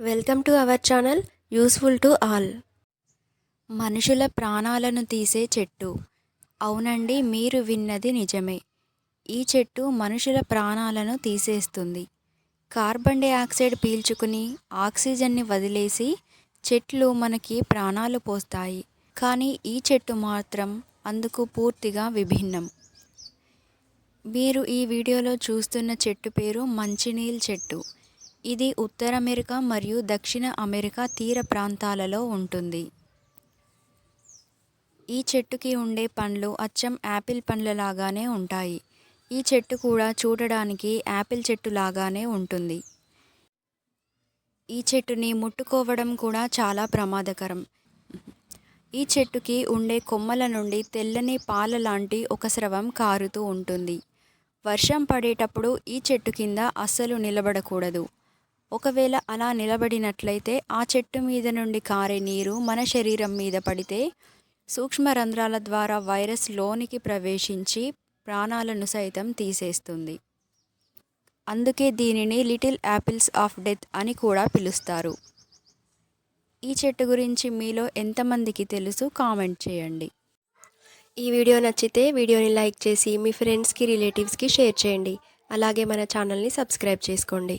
Welcome to our channel useful to all మనుషుల ప్రాణాలను తీసే చెట్టు. అవునండి మీరు విన్నది నిజమే. ఈ చెట్టు మనుషుల ప్రాణాలను తీసేస్తుంది. కార్బన్ డైఆక్సైడ్ పీల్చుకుని ఆక్సిజన్ని వదిలేసి చెట్లు మనకి ప్రాణాలు పోస్తాయి. కానీ ఈ చెట్టు మాత్రం అందుకు పూర్తిగా విభిన్నం. మీరు ఈ వీడియోలో చూస్తున్న చెట్టు పేరు మంచినీల్ చెట్టు. ఇది ఉత్తర అమెరికా మరియు దక్షిణ అమెరికా తీర ప్రాంతాలలో ఉంటుంది. ఈ చెట్టుకి ఉండే పండ్లు అచ్చం యాపిల్ పండ్ల లాగానే ఉంటాయి. ఈ చెట్టు కూడా చూడడానికి యాపిల్ చెట్టు లాగానే ఉంటుంది. ఈ చెట్టుని ముట్టుకోవడం కూడా చాలా ప్రమాదకరం. ఈ చెట్టుకి ఉండే కొమ్మల నుండి తెల్లని పాల లాంటి ఒక స్రవం కారుతూ ఉంటుంది. వర్షం పడేటప్పుడు ఈ చెట్టు కింద అస్సలు నిలబడకూడదు. ఒకవేళ అలా నిలబడినట్లయితే ఆ చెట్టు మీద నుండి కారే నీరు మన శరీరం మీద పడితే సూక్ష్మ రంధ్రాల ద్వారా వైరస్ లోనికి ప్రవేశించి ప్రాణాలను సైతం తీసేస్తుంది. అందుకే దీనిని లిటిల్ యాపిల్స్ ఆఫ్ డెత్ అని కూడా పిలుస్తారు. ఈ చెట్టు గురించి మీలో ఎంతమందికి తెలుసు కామెంట్ చేయండి. ఈ వీడియో నచ్చితే వీడియోని లైక్ చేసి మీ ఫ్రెండ్స్కి రిలేటివ్స్కి షేర్ చేయండి. అలాగే మన ఛానల్ని సబ్స్క్రైబ్ చేసుకోండి.